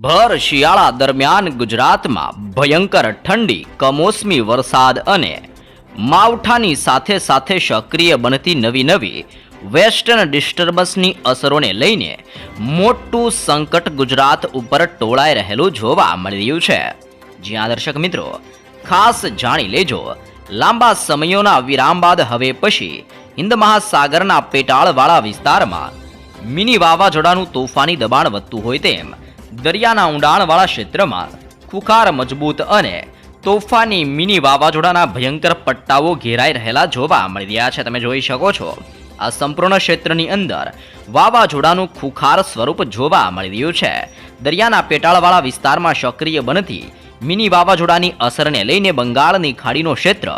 ભર શિયાળા દરમિયાન ગુજરાતમાં ભયંકર ઠંડી, કમોસમી વરસાદ અને માવઠાની સાથે સાથે સક્રિય બનતી નવી નવી વેસ્ટર્ન ડિસ્ટર્બન્સની અસરોને લઈને મોટું સંકટ ગુજરાત ઉપર ટોળાઈ રહેલું જોવા મળી રહ્યું છે. જ્યાં દર્શક મિત્રો, ખાસ જાણી લેજો, લાંબા સમયોના વિરામ બાદ હવે પછી હિન્દ મહાસાગરના પેટાળવાળા વિસ્તારમાં મિની વાવાઝોડાનું તોફાની દબાણ વધતું હોય તેમ દરિયાના ઊંડાણવાળા ક્ષેત્રમાં ખુખાર મજબૂત અને તોફાની મિની વાવાઝોડાના ભયંકર પટ્ટાઓ ઘેરાઈ રહેલા જોવા મળી રહ્યા છે. તમે જોઈ શકો છો, આ સંપૂર્ણ ક્ષેત્રની અંદર વાવાઝોડાનું ખુખાર સ્વરૂપ જોવા મળી રહ્યું છે. દરિયાના પેટાળવાળા વિસ્તારમાં સક્રિય બનતી મિની વાવાઝોડાની અસરને લઈને બંગાળની ખાડીનો ક્ષેત્ર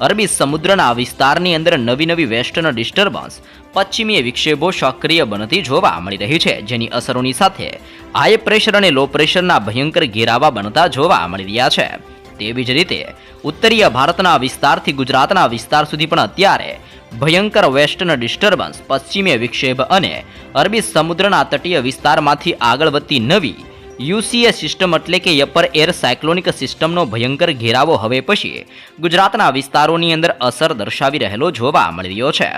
અરબી સમુદ્રના વિસ્તારની અંદર નવી નવી વેસ્ટર્ન ડિસ્ટર્બન્સ પશ્ચિમીય વિક્ષેપો સક્રિય બનતી જોવા મળી રહી છે, જેની અસરોની સાથે હાઈ પ્રેશર અને લો પ્રેશરના ભયંકર ઘેરાવા બનતા જોવા મળી રહ્યા છે. તેવી જ રીતે, ઉત્તરીય ભારતના વિસ્તારથી ગુજરાતના વિસ્તાર સુધી પણ અત્યારે ભયંકર વેસ્ટર્ન ડિસ્ટર્બન્સ, પશ્ચિમીય વિક્ષેપ અને અરબી સમુદ્રના તટીય વિસ્તારમાંથી આગળ વધતી નવી યુસીએ સિસ્ટમ એટલે કે અપર એર સાયક્લોનિક સિસ્ટમનો ભયંકર ઘેરાવો હવે પછી ગુજરાતના વિસ્તારોની અંદર અસર દર્શાવી રહેલો જોવા મળી રહ્યો છે.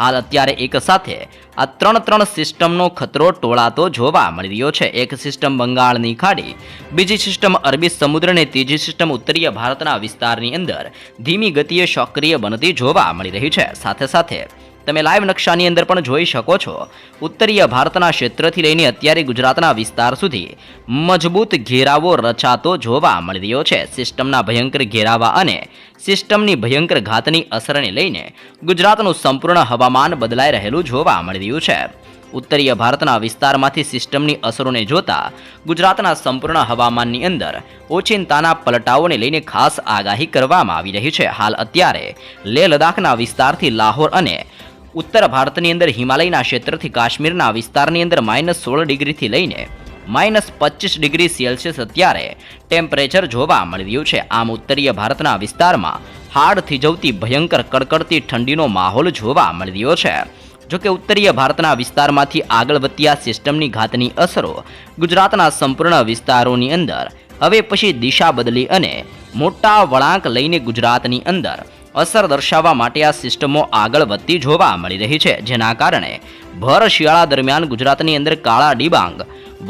હાલ અત્યારે એક સાથે આ ત્રણ ત્રણ સિસ્ટમનો ખતરો ટોળાતો જોવા મળી રહ્યો છે. એક સિસ્ટમ બંગાળની ખાડી, બીજી સિસ્ટમ અરબી સમુદ્ર અને ત્રીજી સિસ્ટમ ઉત્તરીય ભારતના વિસ્તારની અંદર ધીમી ગતિએ સક્રિય બનતી જોવા મળી રહી છે. સાથે સાથે તમે લાઈવ નકશાની અંદર પણ જોઈ શકો છો. ઉત્તરીય ભારતના ક્ષેત્રથી લઈને અત્યારે ગુજરાતના વિસ્તાર સુધી મજબૂત ઘેરાવો રચાતો જોવા મળી રહ્યો છે. સિસ્ટમના ભયંકર ઘેરાવા અને સિસ્ટમની ભયંકર ઘાતની અસરને લઈને ગુજરાતનું સંપૂર્ણ હવામાન બદલાઈ રહેલું જોવા મળી રહ્યું છે. ઉત્તરીય ભારતના વિસ્તારમાંથી સિસ્ટમની અસરોને જોતા ગુજરાતના સંપૂર્ણ હવામાનની અંદર ઓચિંતાના પલટાઓને લઈને ખાસ આગાહી કરવામાં આવી રહી છે. હાલ અત્યારે લેહ લદ્દાખના વિસ્તારથી લાહોર અને ઉત્તર ભારતની અંદર હિમાલયના ક્ષેત્રથી કાશ્મીરના વિસ્તારની અંદર માઇનસ સોળ ડિગ્રીથી લઈને માઇનસ પચીસ ડિગ્રી સેલ્સિયસ અત્યારે ટેમ્પરેચર જોવા મળી રહ્યું છે. આમ ઉત્તરીય ભારતના વિસ્તારમાં હાડ થીજવતી ભયંકર કડકડતી ઠંડીનો માહોલ જોવા મળી રહ્યો છે. જોકે ઉત્તરીય ભારતના વિસ્તારમાંથી આગળ વધતી આ સિસ્ટમની ઘાતની અસરો ગુજરાતના સંપૂર્ણ વિસ્તારોની અંદર. હવે પછી દિશા બદલી અને મોટા વળાંક લઈને ગુજરાતની અંદર અસર દર્શાવવા માટે આ સિસ્ટમો આગળ વધતી જોવા મળી રહી છે, જેના કારણે ભર શિયાળા દરમિયાન ગુજરાતની અંદર કાળા ડિબાંગ,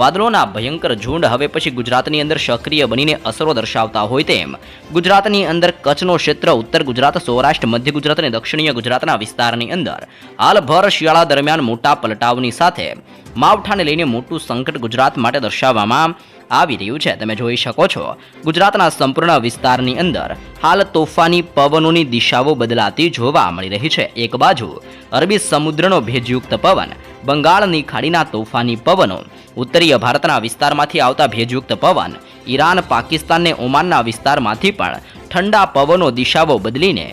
વાદળોના ભયંકર ઝુંડ હવે પછી ગુજરાતની અંદર સક્રિય બનીને અસરો દર્શાવતા હોય તેમ, ગુજરાતની અંદર કચ્છનો ક્ષેત્ર ઉત્તર ગુજરાત, સૌરાષ્ટ્ર, મધ્ય ગુજરાત અને દક્ષિણીય ગુજરાતના વિસ્તારની અંદર હાલ ભર શિયાળા દરમિયાન મોટા પલટાવની સાથે માવઠાને લઈને મોટું સંકટ ગુજરાત માટે દર્શાવવામાં આવી રહ્યું છે. તમે જોઈ શકો છો, ગુજરાતના સંપૂર્ણ વિસ્તારની અંદર હાલ તોફાની પવનોની દિશાઓ બદલાતી જોવા મળી રહી છે. એક બાજુ અરબી સમુદ્રનો ભેજયુક્ત પવન, બંગાળની ખાડીના તોફાની પવનો, ઉત્તરીય ભારતના વિસ્તારમાંથી આવતા ભેજયુક્ત પવન, ઈરાન પાકિસ્તાનને ઓમાનના વિસ્તારમાંથી પણ ઠંડા પવનો દિશાઓ બદલીને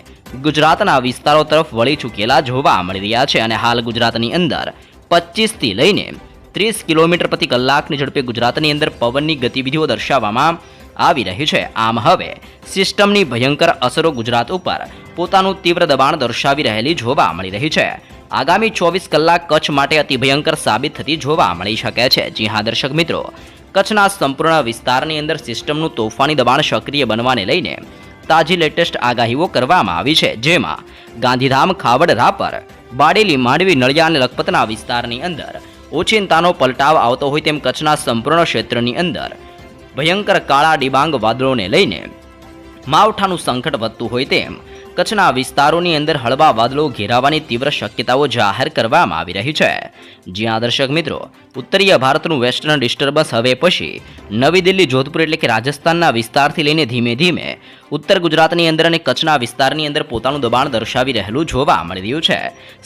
ગુજરાતના વિસ્તારો તરફ વળી ચૂકેલા જોવા મળી રહ્યા છે. અને હાલ ગુજરાતની અંદર પચીસથી લઈને ત્રીસ કિલોમીટર પ્રતિ કલાકની ઝડપે ગુજરાતની અંદર પવનની ગતિવિધિઓ દર્શાવવામાં આવી રહી છે. આમ હવે સિસ્ટમની ભયંકર અસરો ગુજરાત ઉપર પોતાનું તીવ્ર દબાણ દર્શાવી રહેલી જોવા મળી રહી છે. આગામી ચોવીસ કલાક કચ્છ માટે અતિ ભયંકર સાબિત થતી જોવા મળી શકે છે. જી હા, દર્શક મિત્રો, કચ્છના સંપૂર્ણ વિસ્તારની અંદર સિસ્ટમનું તોફાની દબાણ સક્રિય બનવાને લઈને તાજી લેટેસ્ટ આગાહીઓ કરવામાં આવી છે. જેમાં ગાંધીધામ ખાવડ રાપર બાડેલી માંડવી નળિયા અને લખપતના વિસ્તારની અંદર ઓચિંતાનો પલટાવ આવતો હોય તેમ કચ્છના સંપૂર્ણ ક્ષેત્રની અંદર. ભયંકર કાળા ડિબાંગ વાદળોને લઈને માવઠાનું સંકટ વધતું હોય તેમ કચ્છના વિસ્તારોની અંદર હળવા વાદળો ઘેરાવાની તીવ્ર શક્યતાઓ જાહેર કરવામાં આવી રહી છે. જ્યાં દર્શક મિત્રો, ઉત્તરીય ભારતનું વેસ્ટર્ન ડિસ્ટર્બન્સ હવે પછી નવી દિલ્હી, જોધપુર એટલે કે રાજસ્થાનના વિસ્તારથી લઈને ધીમે ધીમે ઉત્તર ગુજરાતની અંદર અને કચ્છના વિસ્તારની અંદર પોતાનું દબાણ દર્શાવી રહેલું જોવા મળી રહ્યું છે.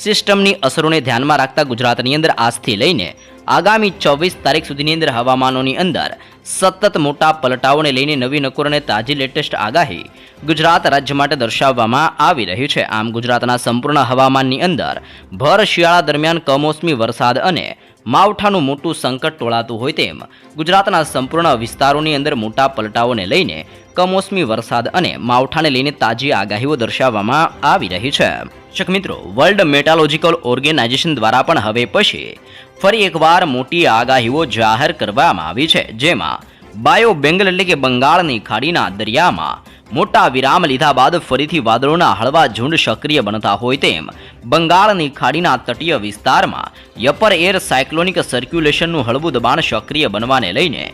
સિસ્ટમની અસરોને ધ્યાનમાં રાખતા ગુજરાતની અંદર આજથી લઈને આગામી ચોવીસ તારીખ સુધીની અંદર હવામાનોની અંદર સતત મોટા પલટાઓને લઈને નવી નકોર અને તાજી લેટેસ્ટ આગાહી ગુજરાત રાજ્ય માટે દર્શાવવામાં આવી રહ્યું છે. આમ ગુજરાતના સંપૂર્ણ હવામાનની અંદર ભર શિયાળા દરમિયાન કમોસમી વરસાદ અને માવઠાનું મોટું સંકટ ટોળાતું હોય તેમ ગુજરાતના સંપૂર્ણ વિસ્તારોની અંદર મોટા પલટાઓને લઈને કમોસમી વરસાદ અને માવઠાને લઈને તાજી આગાહીઓ દર્શાવવામાં આવી રહી છે. શક મિત્રો, વર્લ્ડ મેટાલોજીકલ ઓર્ગેનાઇઝેશન દ્વારા પણ હવે પછી ફરી એકવાર મોટી આગાહીઓ જાહેર કરવામાં આવી છે. જેમાં બાયો બેંગલ એટલે કે બંગાળની ખાડીના દરિયામાં મોટા વિરામ લીધા બાદ ફરીથી વાદળોના હળવા ઝુંડ સક્રિય બનતા હોય તેમ બંગાળની ખાડીના તટીય વિસ્તારમાં યપર એર સાયક્લોનિક સર્ક્યુલેશનનું હળવું દબાણ સક્રિય બનવાને લઈને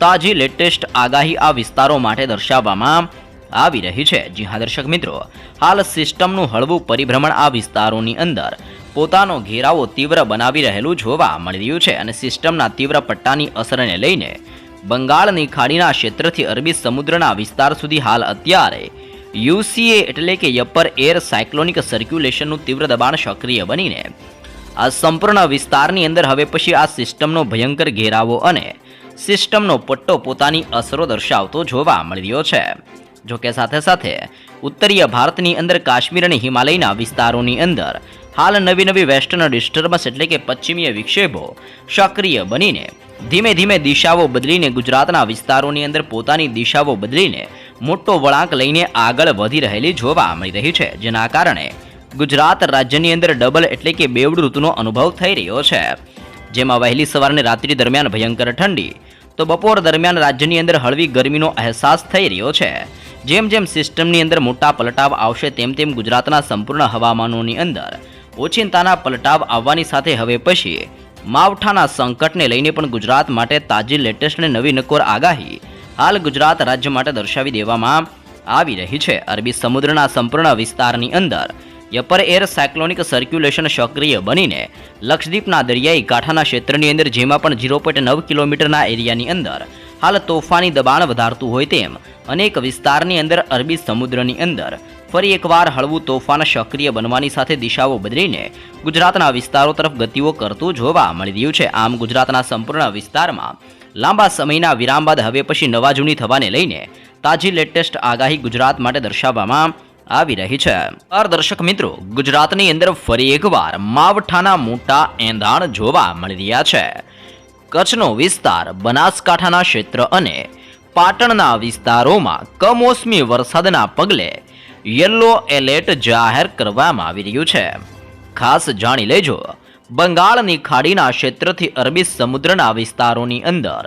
તાજી લેટેસ્ટ આગાહી આ વિસ્તારો માટે દર્શાવવામાં આવી રહી છે. જી હા, દર્શક મિત્રો, હાલ સિસ્ટમનું હળવું પરિભ્રમણ આ વિસ્તારોની અંદર પોતાનો ઘેરાવો તીવ્ર બનાવી રહેલું જોવા મળી રહ્યું છે અને સિસ્ટમના તીવ્ર પટ્ટાની અસરને લઈને બંગાળની ખાડીના ક્ષેત્રથી અરબી સમુદ્રના વિસ્તાર સુધી હાલ અત્યારે. યુસીએ એટલે કે યપર એર સાયક્લોનિક સર્ક્યુલેશનનું તીવ્ર દબાણ સક્રિય બનીને, આ સંપૂર્ણ વિસ્તારની અંદર હવે પછી આ સિસ્ટમનો ભયંકર ઘેરાવો અને સિસ્ટમનો પટ્ટો પોતાની અસરો દર્શાવતો જોવા મળ્યો છે. જોકે સાથે સાથે, ઉત્તરીય ભારતની અંદર કાશ્મીર અને હિમાલયના વિસ્તારોની અંદર હાલ નવી નવી વેસ્ટર્ન ડિસ્ટર્બન્સ એટલે કે પશ્ચિમીય વિક્ષેપો સક્રિય બનીને, ધીમે ધીમે દિશાઓ બદલીને ગુજરાતના વિસ્તારોની અંદર પોતાની દિશાઓ બદલીને મોટો વળાંક લઈને આગળ વધી રહેલી જોવા મળી રહી છે, જેના કારણે ગુજરાત રાજ્યની અંદર ડબલ એટલે કે બેવડ ઋતુનો અનુભવ થઈ રહ્યો છે. જેમાં વહેલી સવારને રાત્રિ દરમિયાન ભયંકર ઠંડી, તો બપોર દરમિયાન રાજ્યની અંદર હળવી ગરમીનો અહેસાસ થઈ રહ્યો છે. જેમ જેમ સિસ્ટમની અંદર મોટા પલટાવ આવશે, તેમ તેમ ગુજરાતના સંપૂર્ણ હવામાનોની અંદર ઓચિંતાના પલટાવ આવવાની સાથે હવે પછી માવઠાના સંકટને લઈને પણ ગુજરાત માટે તાજી લેટેસ્ટ અને નવી નકોર આગાહી હાલ ગુજરાત રાજ્ય માટે દર્શાવી દેવામાં આવી રહી છે. અરબી સમુદ્રના સંપૂર્ણ વિસ્તારની અંદર યપર એર સાયક્લોનિક સર્ક્યુલેશન સક્રિય બનીને લક્ષદ્વીપના દરિયાઈ કાંઠાના ક્ષેત્રની અંદર, જેમાં પણ ઝીરો પોઈન્ટ નવ કિલોમીટરના એરિયાની અંદર હાલ તોફાની દબાણ વધારતું હોય તેમ અનેક વિસ્તારની અંદર અરબી સમુદ્રની અંદર ફરી એકવાર હળવું તોફાન સક્રિય બનવાની સાથે દિશાઓ બદલીને ગુજરાતના વિસ્તારો તરફ ગતિઓ કરતું જોવા મળી રહ્યું છે. આમ ગુજરાતના સંપૂર્ણ વિસ્તારમાં લાંબા સમયના વિરામ બાદ હવે પછી નવા જૂની થવાને લઈને તાજી લેટેસ્ટ આગાહી ગુજરાત માટે દર્શાવવામાં આવી રહી છે. દર્શક મિત્રો, ગુજરાતની અંદર ફરી એકવાર માવઠાના મોટા એંધાણ જોવા મળી રહ્યા છે. કચ્છનો વિસ્તાર બનાસકાંઠાના ક્ષેત્ર અને પાટણના વિસ્તારોમાં કમોસમી વરસાદના પગલે યલો એલર્ટ જાહેર કરવામાં આવી રહ્યું છે. ખાસ જાણી લેજો, બંગાળની ખાડીના ક્ષેત્રથી અરબી સમુદ્રના વિસ્તારોની અંદર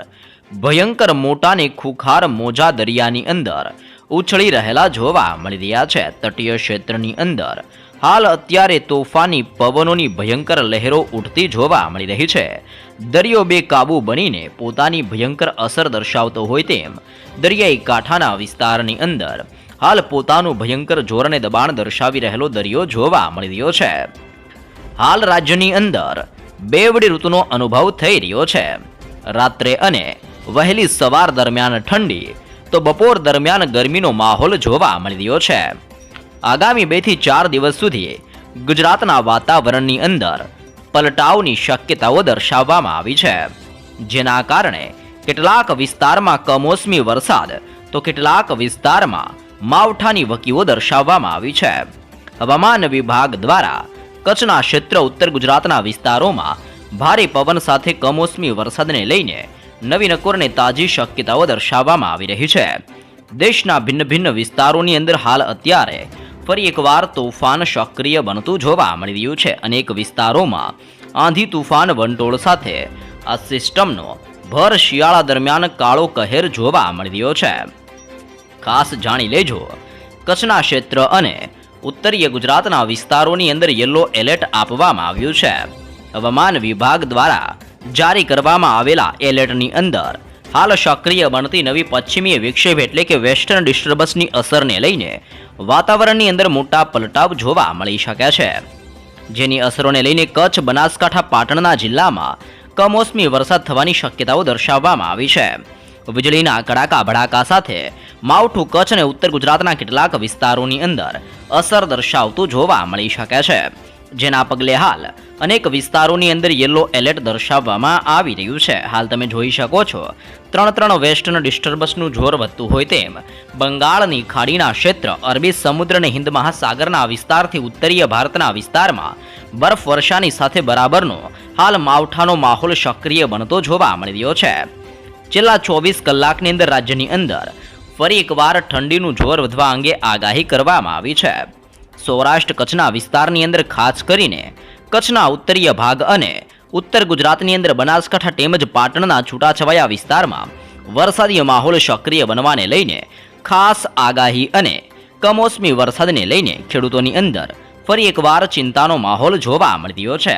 ભયંકર મોટાની ખુખાર મોજા દરિયાની અંદર ઉછળી રહેલા જોવા મળી રહ્યા છે. તટીય ક્ષેત્રની અંદર હાલ અત્યારે તોફાની પવનોની ભયંકર લહેરો ઉઠતી જોવા મળી રહી છે. દરિયો બેકાબુ બનીને પોતાની ભયંકર અસર દર્શાવતો હોય તેમ દરિયાઈ કાંઠાના વિસ્તારની અંદર હાલ પોતાનું ભયંકર જોર અને દબાણ દર્શાવી રહેલો દરિયો જોવા મળી રહ્યો છે. હાલ રાજ્યની અંદર બેવડી ઋતુનો અનુભવ થઈ રહ્યો છે. રાત્રે અને વહેલી સવાર દરમિયાન ઠંડી, તો બપોર દરમિયાન ગરમીનો માહોલ જોવા મળી રહ્યો છે. આગામી બેથી ચાર દિવસ સુધી ગુજરાતના વાતાવરણની અંદર પલટાવની શક્યતાઓ દર્શાવવામાં આવી છે. જેના કારણે કેટલાક વિસ્તારમાં કમોસમી વરસાદ, તો કેટલાક વિસ્તારમાં માવઠાની વકીઓ દર્શાવવામાં આવી છે. હવામાન વિભાગ દ્વારા કચ્છના ક્ષેત્ર ઉત્તર ગુજરાતના વિસ્તારોમાં ભારે પવન સાથે કમોસમી વરસાદને લઈને નવી નકોરને તાજી શક્યતાઓ દર્શાવવામાં આવી રહી છે. દેશના ભિન્ન ભિન્ન વિસ્તારોની અંદર હાલ અત્યારે ફરી એકવાર તોફાન સક્રિય બનતું જોવા મળી રહ્યું છે. અનેક વિસ્તારોમાં આંધી તુફાન વંટોળ સાથે આ સિસ્ટમનો ભર શિયાળા દરમિયાન કાળો કહેર જોવા મળી રહ્યો છે. ખાસ જાણી લેજો, કચ્છના ક્ષેત્ર અને ઉત્તરીય ગુજરાતના વિસ્તારોની અંદર યલો એલર્ટ આપવામાં આવ્યું છે. હવામાન વિભાગ દ્વારા જારી કરવામાં આવેલા એલર્ટની અંદર હાલ સક્રિય બનતી નવી પશ્ચિમીય વિક્ષેપ એટલે કે વેસ્ટર્ન ડિસ્ટર્બન્સની અસરને લઈને વાતાવરણની અંદર મોટા પલટાવ જોવા મળી શકે છે. જેની અસરોને લઈને કચ્છ, બનાસકાંઠા, પાટણના જિલ્લામાં કમોસમી વરસાદ થવાની શક્યતાઓ દર્શાવવામાં આવી છે. વીજળીના કડાકા ભડાકા સાથે માવઠું કચ્છ અને ઉત્તર ગુજરાતના કેટલાક વિસ્તારોની અંદર અસર દર્શાવતું જોવા મળી શકે છે. જેના પગલે હાલ અનેક વિસ્તારોની અંદર યલો એલર્ટ દર્શાવવામાં આવી રહ્યું છે. હાલ તમે જોઈ શકો છો, ત્રણ ત્રણ વેસ્ટર્ન ડિસ્ટર્બન્સનું જોર વધતું હોય તેમ બંગાળની ખાડીના ક્ષેત્ર, અરબી સમુદ્ર અને હિન્દ મહાસાગરના વિસ્તારથી ઉત્તરીય ભારતના વિસ્તારમાં બરફવર્ષાની સાથે બરાબરનો હાલ માવઠાનો માહોલ સક્રિય બનતો જોવા મળી રહ્યો છે. છેલ્લા ચોવીસ કલાકની અંદર રાજ્યની અંદર ફરી એકવાર ઠંડીનું જોર વધવા અંગે આગાહી કરવામાં આવી છે. સૌરાષ્ટ્ર કચ્છના વિસ્તારની અંદર ખાસ કરીને કચ્છના ઉત્તરીય ભાગ અને ઉત્તર ગુજરાતની અંદર બનાસકાંઠા તેમજ પાટણના છૂટાછવાયા વિસ્તારમાં વરસાદી માહોલ સક્રિય બનવાને લઈને ખાસ આગાહી અને કમોસમી વરસાદને લઈને ખેડૂતોની અંદર ફરી એકવાર ચિંતાનો માહોલ જોવા મળ્યો છે.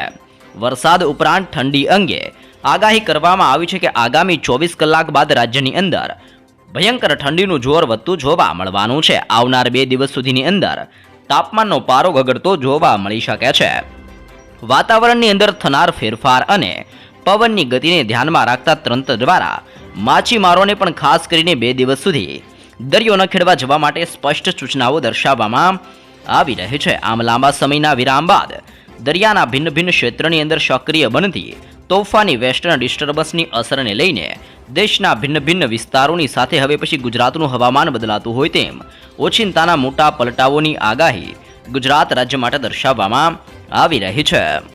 વરસાદ ઉપરાંત ઠંડી અંગે આગાહી કરવામાં આવી છે કે આગામી ચોવીસ કલાક બાદ રાજ્યની અંદર ભયંકર ઠંડીનું જોર વધતું જોવા મળવાનું છે. આવનાર બે દિવસ સુધીની અંદર તાપમાનનો પારો ગગડતો જોવા મળી શકે છે. વાતાવરણની અંદર થનાર ફેરફાર અને પવનની ગતિને ધ્યાનમાં રાખતા તંત્ર દ્વારા માછીમારોને પણ ખાસ કરીને બે દિવસ સુધી દરિયો ન ખેડવા જવા માટે સ્પષ્ટ સૂચનાઓ દર્શાવવામાં આવી રહી છે. આમ લાંબા સમયના વિરામ બાદ દરિયાના ભિન્ન ભિન્ન ક્ષેત્રની અંદર સક્રિય બનતી તોફાની વેસ્ટર્ન ડિસ્ટર્બન્સની અસરને લઈને દેશના ભિન્ન ભિન્ન વિસ્તારોની સાથે હવે પછી ગુજરાતનું હવામાન બદલાતું હોય તેમ ઓચિંતાના મોટા પલટાઓની આગાહી ગુજરાત રાજ્ય માટે દર્શાવવામાં આવી રહી છે.